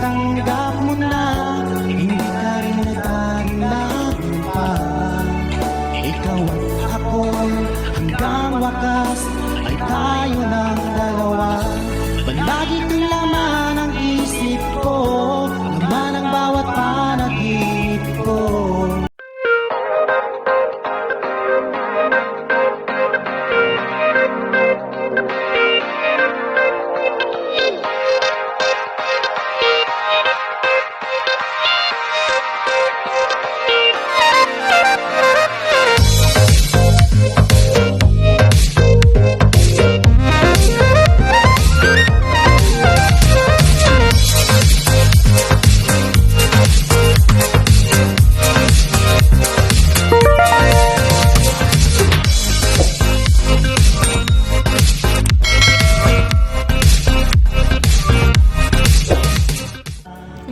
dang you.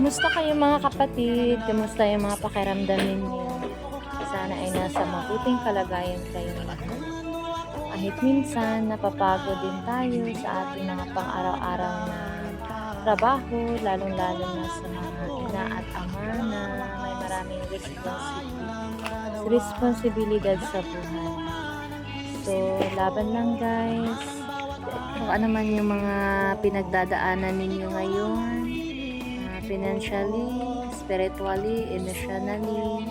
Kumusta kayo mga kapatid? Kumusta yung mga pakiramdam ninyo? Sana ay nasa mabuting kalagayan kayo lahat. Kahit minsan, napapagod din tayo sa ating mga pang-araw-araw na trabaho, lalong-lalo na sa mga ina at ama na may maraming responsibilidad, responsibilidad sa buhay. So, laban lang guys. Kung ano man yung mga pinagdadaanan ninyo ngayon, financially, spiritually, emotionally.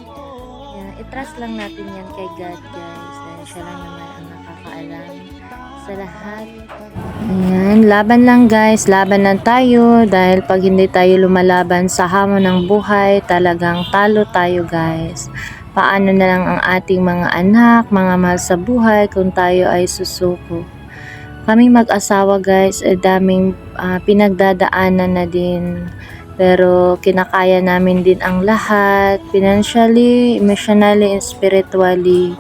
Yan, i-trust lang natin yan kay God, guys. Dahil siya lang naman ang nakakaalam sa lahat. Ayan, laban lang guys, laban lang tayo dahil pag hindi tayo lumalaban sa hamon ng buhay, talagang talo tayo guys. Paano na lang ang ating mga anak, mga mahal sa buhay kung tayo ay susuko. Kaming mag-asawa guys, eh, daming ah, pinagdadaanan na din pero kinakaya namin din ang lahat, financially, emotionally, and spiritually.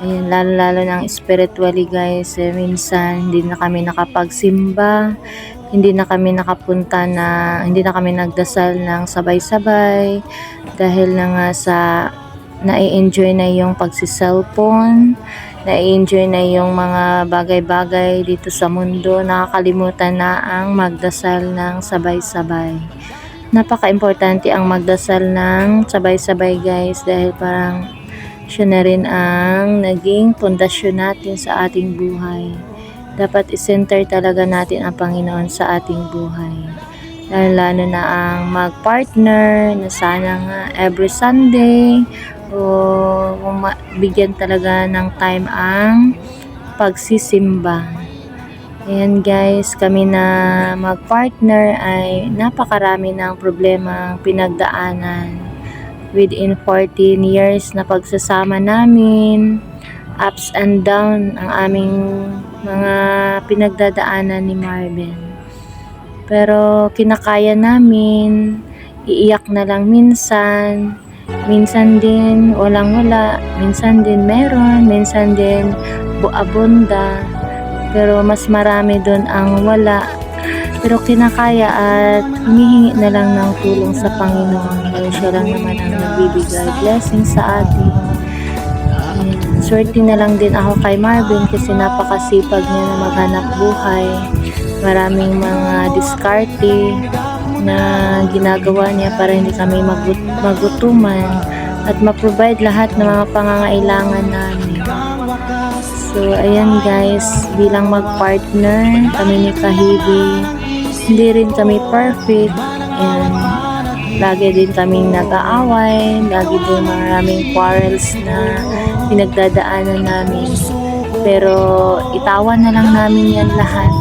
Ayun, lalo-lalo ng spiritually guys, eh, minsan hindi na kami nakapagsimba, hindi na kami nakapunta na, hindi na kami nagdasal ng sabay-sabay dahil na nga sa nai-enjoy na yung pagsiselfone, nai-enjoy na yung mga bagay-bagay dito sa mundo, nakakalimutan na ang magdasal ng sabay-sabay napaka-importante ang magdasal ng sabay-sabay guys dahil parang siya na rin ang naging pundasyon natin sa ating buhay. Dapat isenter talaga natin ang Panginoon sa ating buhay. Lalo na ang mag-partner na sana nga every Sunday o bigyan talaga ng time ang pagsisimba. Ayan guys, kami na mag-partner ay napakarami ng problema pinagdaanan. Within 14 years na pagsasama namin, ups and down ang aming mga pinagdadaanan ni Marvin. Pero kinakaya namin, iiyak na lang minsan, minsan din walang wala, minsan din meron, minsan din buabunda pero mas marami doon ang wala. Pero kinakaya at hinihingi na lang ng tulong sa Panginoon dahil siya lang naman ang nagbibigay blessing sa atin. Ayan. Swerte na lang din ako kay Marvin kasi napakasipag niya na maghanap buhay. Maraming mga diskarte na ginagawa niya para hindi kami magut- magutuman at ma-provide lahat ng mga pangangailangan namin. So, ayan guys, bilang mag-partner, kami ni Kahibi, hindi rin kami perfect. And lagi din kaming nag-aaway, lagi din maraming quarrels na pinagdadaanan namin. Pero itawan na lang namin yan lahat.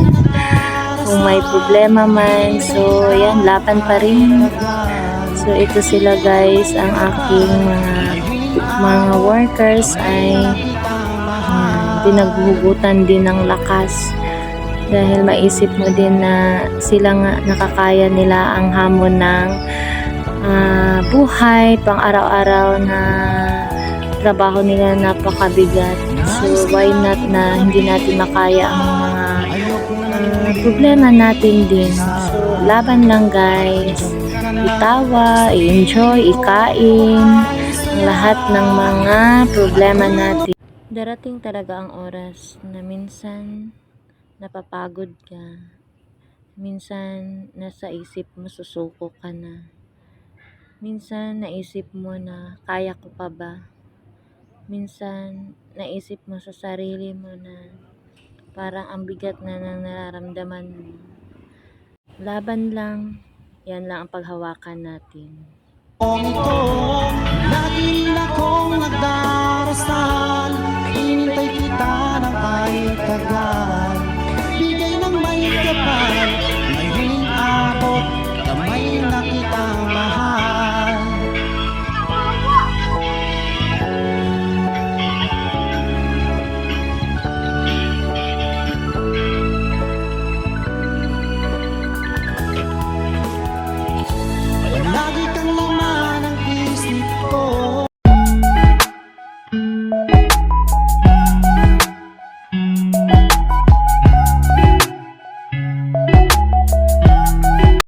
Kung may problema man, so yan, laban pa rin. So ito sila guys, ang aking mga mga workers ay yan, pinaghuhugutan din ng lakas. Dahil maisip mo din na sila nga nakakaya nila ang hamon ng ah, buhay pang araw-araw na trabaho nila napakabigat. So why not na hindi natin makaya ang mga ah, problema natin din? So laban lang guys. Itawa, i-enjoy, ikain lahat ng mga problema natin. Darating talaga ang oras na minsan napapagod ka. Minsan nasa isip mo susuko ka na. Minsan naisip mo na kaya ko pa ba? Minsan naisip mo sa sarili mo na parang ang bigat na ng nararamdaman mo. Laban lang, yan lang ang paghawakan natin. Ito, lagi